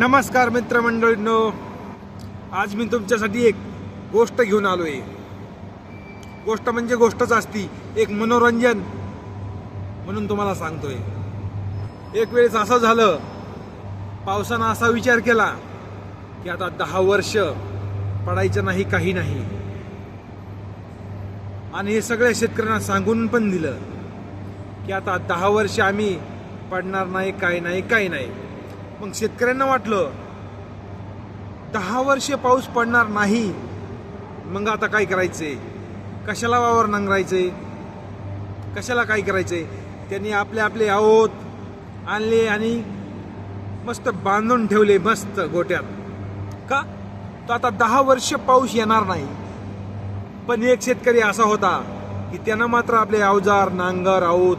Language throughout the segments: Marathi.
नमस्कार मित्रमंडळींनो. आज मी तुमच्यासाठी एक गोष्ट घेऊन आलो आहे गोष्ट म्हणजे गोष्टच असती. एक मनोरंजन म्हणून तुम्हाला सांगतोय. एक वेळेस असं झालं पावसानं असा विचार केला की आता दहा वर्ष पडायचं नाही काही नाही. आणि हे सगळ्या शेतकऱ्यांना सांगून पण दिलं की आता दहा वर्ष आम्ही पडणार नाही काय नाही काही नाही. मग शेतकऱ्यांना वाटलं दहा वर्षे पाऊस पडणार नाही मग आता काय करायचंय कशाला वावर नांगरायचंय कशाला काय करायचंय त्यांनी आपले आपले आहोत आणले आणि मस्त बांधून ठेवले मस्त गोट्यात. का? तो आता दहा वर्ष पाऊस येणार नाही. पण एक शेतकरी असा होता की त्यानं मात्र आपले अवजार नांगर आऊत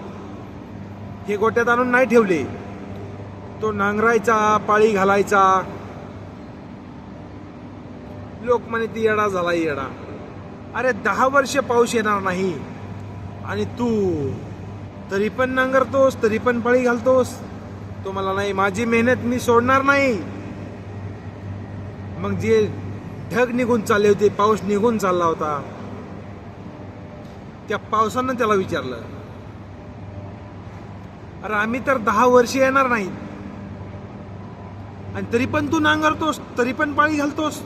हे गोट्यात आणून नाही ठेवले. तो नांगरायचा पाळी घालायचा. लोक म्हणे ती येडा झाला येडा. अरे दहा वर्ष पाऊस येणार नाही. आणि तू तरी पण नांगरतोस तरी पण पाळी घालतोस. तो मला नाही माझी मेहनत मी सोडणार नाही. मग जे ढग निघून चालले होते पाऊस निघून चालला होता त्या पावसानं त्याला विचारलं अरे आम्ही तर दहा वर्ष येणार नाही आणि तरी पण तू नांगरतोस तरी पण पाळी घालतोस.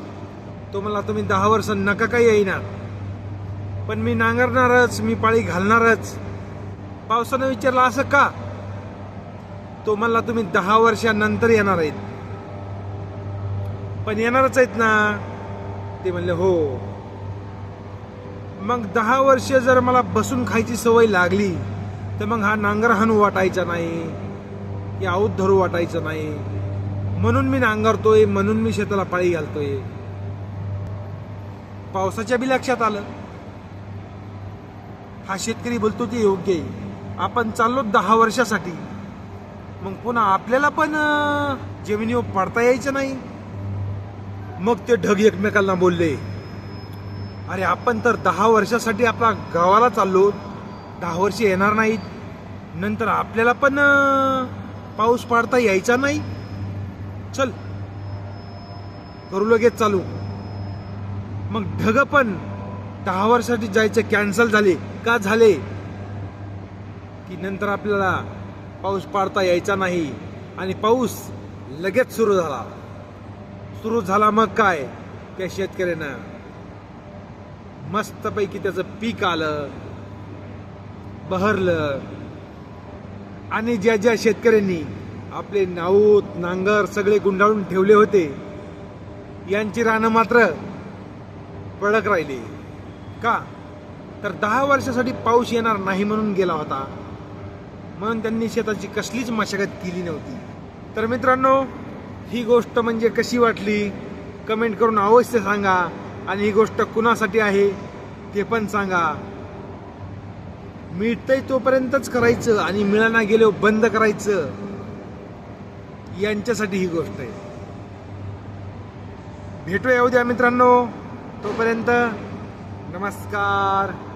तो मला तुम्ही दहा वर्ष नका काही येईनार पण मी नांगरणारच मी पाळी घालणारच. पावसानं विचारलं असं का? तो म्हणला तुम्ही दहा वर्षानंतर येणार आहेत. पण येणारच आहेत ना. ते म्हणले हो. मग दहा वर्ष जर मला बसून खायची सवय लागली तर मग हा नांगरहाणू वाटायचा नाही या औद्धरू वाटायचं नाही. म्हणून मी नांगरतोय म्हणून मी शेताला पाळी घालतोय. पावसाच्या बी लक्षात आलं. हा शेतकरी बोलतो ते योग्य आहे. आपण चाललो दहा वर्षासाठी. मग पुन्हा आपल्याला पण जमिनीवर पडता यायचं नाही. मग ते ढग एकमेकांना बोलले. अरे आपण तर दहा वर्षासाठी आपल्या गावाला चाललो. दहा वर्ष येणार नाहीत. नंतर आपल्याला पण पाऊस पाडता यायचा नाही. चल. करू लगेच चालू. मग ढग पण दहा वर्षासाठी जायचे कॅन्सल झाले. का झाले? की नंतर आपल्याला पाऊस पाडता यायचा नाही. आणि पाऊस लगेच सुरू झाला. सुरू झाला मग काय? त्या शेतकऱ्यानं. मस्तपैकी त्याचं पीक आलं बहरलं. आणि ज्या ज्या शेतकऱ्यांनी आपले नाऊत नांगर सगळे गुंडाळून ठेवले होते. यांची रानं मात्र पडक राहिली. का? तर दहा वर्षासाठी पाऊस येणार नाही म्हणून गेला होता. म्हणून त्यांनी शेताची कसलीच मशागत केली नव्हती. तर मित्रांनो ही गोष्ट म्हणजे कशी वाटली? कमेंट करून अवश्य सांगा. आणि ही गोष्ट कुणासाठी आहे ते पण सांगा. मिळतंय तोपर्यंतच करायचं आणि मिळाना गेलो बंद करायचं. यांच्यासाठी ही गोष्ट आहे. भेटूया उद्या मित्रांनो. तोपर्यंत नमस्कार.